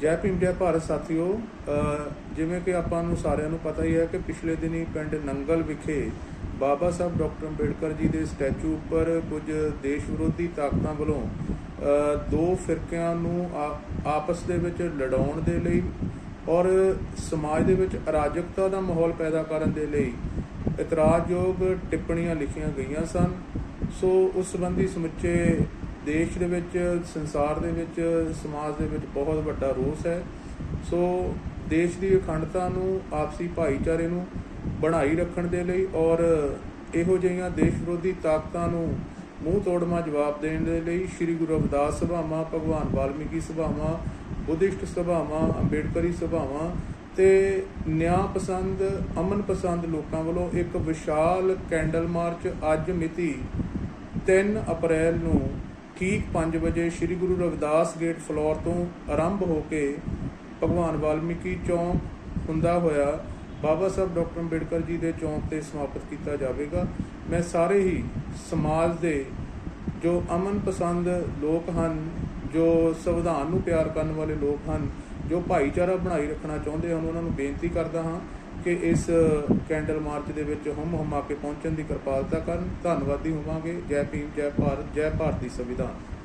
ਜੈ ਭੀਮ, ਜੈ ਭਾਰਤ ਸਾਥੀਓ ਜਿਵੇਂ ਕਿ ਆਪਾਂ ਨੂੰ ਸਾਰਿਆਂ ਨੂੰ ਪਤਾ ਹੀ ਹੈ ਕਿ ਪਿਛਲੇ ਦਿਨੀ ਪਿੰਡ ਨੰਗਲ ਵਿਖੇ ਬਾਬਾ ਸਾਹਿਬ ਡਾਕਟਰ ਅੰਬੇਡਕਰ ਜੀ ਦੇ ਸਟੈਚੂ ਉੱਪਰ ਕੁਝ ਦੇਸ਼ ਵਿਰੋਧੀ ਤਾਕਤਾਂ ਵੱਲੋਂ ਦੋ ਫਿਰਕਿਆਂ ਨੂੰ ਆ- ਆਪਸ ਦੇ ਵਿੱਚ ਲੜਾਉਣ ਦੇ ਲਈ ਔਰ ਸਮਾਜ ਦੇ ਵਿੱਚ ਅਰਾਜਕਤਾ ਦਾ ਮਾਹੌਲ ਪੈਦਾ ਕਰਨ ਦੇ ਲਈ ਇਤਰਾਜ਼ਯੋਗ ਟਿੱਪਣੀਆਂ ਲਿਖੀਆਂ ਗਈਆਂ ਸਨ। ਸੋ ਉਸ ਸੰਬੰਧੀ ਸਮੁੱਚੇ ਦੇਸ਼ ਦੇ ਵਿੱਚ, ਸੰਸਾਰ ਦੇ ਵਿੱਚ, ਸਮਾਜ ਦੇ ਵਿੱਚ ਬਹੁਤ ਵੱਡਾ ਰੋਸ ਹੈ। ਸੋ ਦੇਸ਼ ਦੀ ਅਖੰਡਤਾ ਨੂੰ, ਆਪਸੀ ਭਾਈਚਾਰੇ ਨੂੰ ਬਣਾਈ ਰੱਖਣ ਦੇ ਲਈ ਔਰ ਇਹੋ ਜਿਹੀਆਂ ਦੇਸ਼ ਵਿਰੋਧੀ ਤਾਕਤਾਂ ਨੂੰ ਮੂੰਹ ਤੋੜਮਾ, ਜਵਾਬ ਦੇਣ ਦੇ ਲਈ ਸ੍ਰੀ ਗੁਰੂ ਰਵਿਦਾਸ ਸਭਾਵਾਂ, ਭਗਵਾਨ ਵਾਲਮੀਕੀ ਸਭਾਵਾਂ, ਬੁੱਧਿਸਟ ਸਭਾਵਾਂ, ਅੰਬੇਡਕਰੀ ਸਭਾਵਾਂ ਤੇ ਨਿਆਂ ਪਸੰਦ ਅਮਨ ਪਸੰਦ ਲੋਕਾਂ ਵੱਲੋਂ ਇੱਕ ਵਿਸ਼ਾਲ ਕੈਂਡਲ ਮਾਰਚ ਅੱਜ ਮਿਤੀ 3 ਅਪ੍ਰੈਲ ਨੂੰ ਠੀਕ 5 ਵਜੇ ਸ੍ਰੀ ਗੁਰੂ ਰਵਿਦਾਸ ਗੇਟ ਫਲੋਰ ਤੋਂ ਆਰੰਭ ਹੋ ਕੇ ਭਗਵਾਨ ਵਾਲਮੀਕੀ ਚੌਂਕ ਹੁੰਦਾ ਹੋਇਆ ਬਾਬਾ ਸਾਹਿਬ ਡਾਕਟਰ ਅੰਬੇਡਕਰ ਜੀ ਦੇ ਚੌਂਕ ਤੇ ਸਮਾਪਤ ਕੀਤਾ ਜਾਵੇਗਾ। ਮੈਂ ਸਾਰੇ ਹੀ ਸਮਾਜ ਦੇ ਜੋ ਅਮਨ ਪਸੰਦ ਲੋਕ ਹਨ, ਜੋ ਸੰਵਿਧਾਨ ਨੂੰ ਪਿਆਰ ਕਰਨ ਵਾਲੇ ਲੋਕ ਹਨ, ਜੋ ਭਾਈਚਾਰਾ ਬਣਾਈ ਰੱਖਣਾ ਚਾਹੁੰਦੇ ਹਨ, ਉਹਨਾਂ ਨੂੰ ਬੇਨਤੀ ਕਰਦਾ ਹਾਂ ਕਿ ਇਸ ਕੈਂਡਲ ਮਾਰਚ ਦੇ ਵਿੱਚ ਹਮ ਹਮਾ ਕੇ ਪਹੁੰਚਣ ਦੀ ਕਿਰਪਾਲਤਾ ਕਰਨ। ਧੰਨਵਾਦੀ ਹੋਵਾਂਗੇ। ਜੈ ਭੀਮ, ਜੈ ਭਾਰਤ, ਜੈ ਭਾਰਤੀ ਸੰਵਿਧਾਨ।